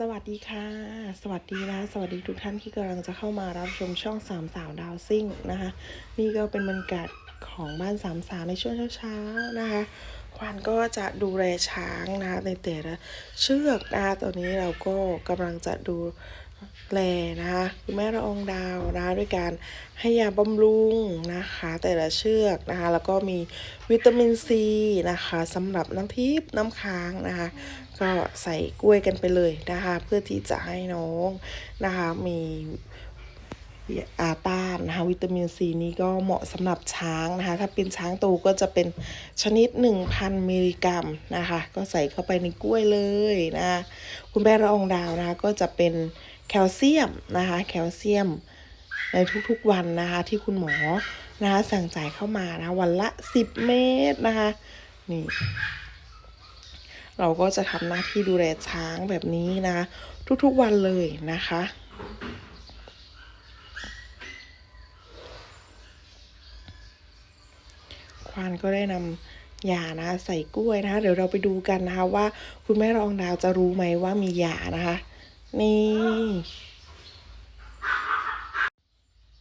สวัสดีค่ะ สวัสดีนะสวัสดีทุกท่านที่กำลังจะเข้ามารับชมช่องสามสาวดาวซิ่งนะคะนี่ก็เป็นบรรยากาศของบ้านสามสาวในช่วงเช้าๆนะคะควันก็จะดูแลช้างนะในแต่ละเชือกนะตอนนี้เราก็กำลังจะดู แลนะคะคุณแม่ละองดาวนะคะด้วยการให้ยาบำรุงนะคะ แต่ละเชือกนะคะ แล้วก็มีวิตามินซีนะคะสำหรับน้ำทิพย์น้ำค้างนะคะ ก็ใส่กล้วยกันไปเลยนะคะ เพื่อที่จะให้น้องนะคะมีอาต้านนะคะวิตามินซีนี้ก็เหมาะสำหรับช้างนะคะ ถ้าเป็นช้างโตก็จะเป็นชนิด 1,000 มิลลิกรัมนะคะ ก็ใส่เข้าไปในกล้วยเลยนะคะคุณแม่ละองดาวนะคะก็จะเป็น แคลเซียมนะคะแคลเซียมในทุกๆวันนะคะที่คุณหมอนะคะสั่งจ่ายเข้ามานะวันละ 10 เม็ดนะคะนี่เราก็จะทำหน้าที่ดูแลช้างแบบนี้นะทุกๆวันเลยนะคะควานก็ได้นำยานะใส่กล้วยนะคะเดี๋ยวเราไปดูกันนะคะว่าคุณแม่รองดาวจะรู้ไหมว่ามียานะคะ นี่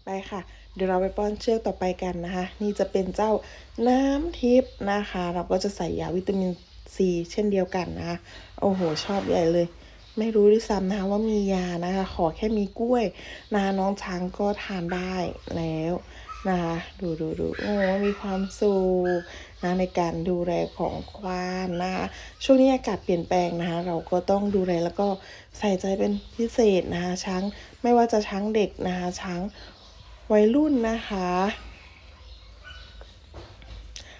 ไปค่ะ เดี๋ยวเราไปป้อนเชือกต่อไปกันนะคะ นี่จะเป็นเจ้าน้ำทิพย์นะคะ เราก็จะใส่ยาวิตามินซีเช่นเดียวกันนะคะ โอ้โห ชอบใหญ่เลย ไม่รู้ด้วยซ้ำนะคะว่ามียานะคะ ขอแค่มีกล้วยนะน้องช้างก็ทานได้แล้ว นะคะดูดูดูโอ้มีความสุขนะในการดูแลของควานนะคะช่วงนี้อากาศเปลี่ยนแปลงนะคะเราก็ต้องดูแลแล้วก็ใส่ใจเป็นพิเศษนะคะช้างไม่ว่าจะช้างเด็กนะคะช้างวัยรุ่นนะคะ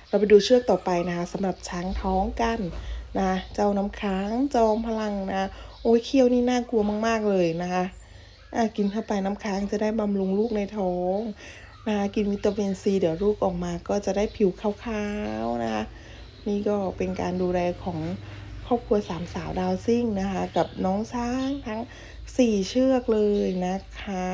เราไปดูเชือกต่อไปนะคะสำหรับช้างท้องกันนะเจ้าน้ำค้างจอมพลังนะโอ้ยเคี้ยวนี่น่ากลัวมาก ๆ เลยนะคะะกินเข้าไปน้ำค้างจะได้บำรุงลูกในท้อง นะกินวิตามินซีเดี๋ยวลูกออกมาก็จะได้ผิวขาวๆนะคะ นี่ก็เป็นการดูแลของครอบครัวสามสาวดาวซิ่งนะคะ กับน้องช้างทั้งสี่เชือกเลยนะคะ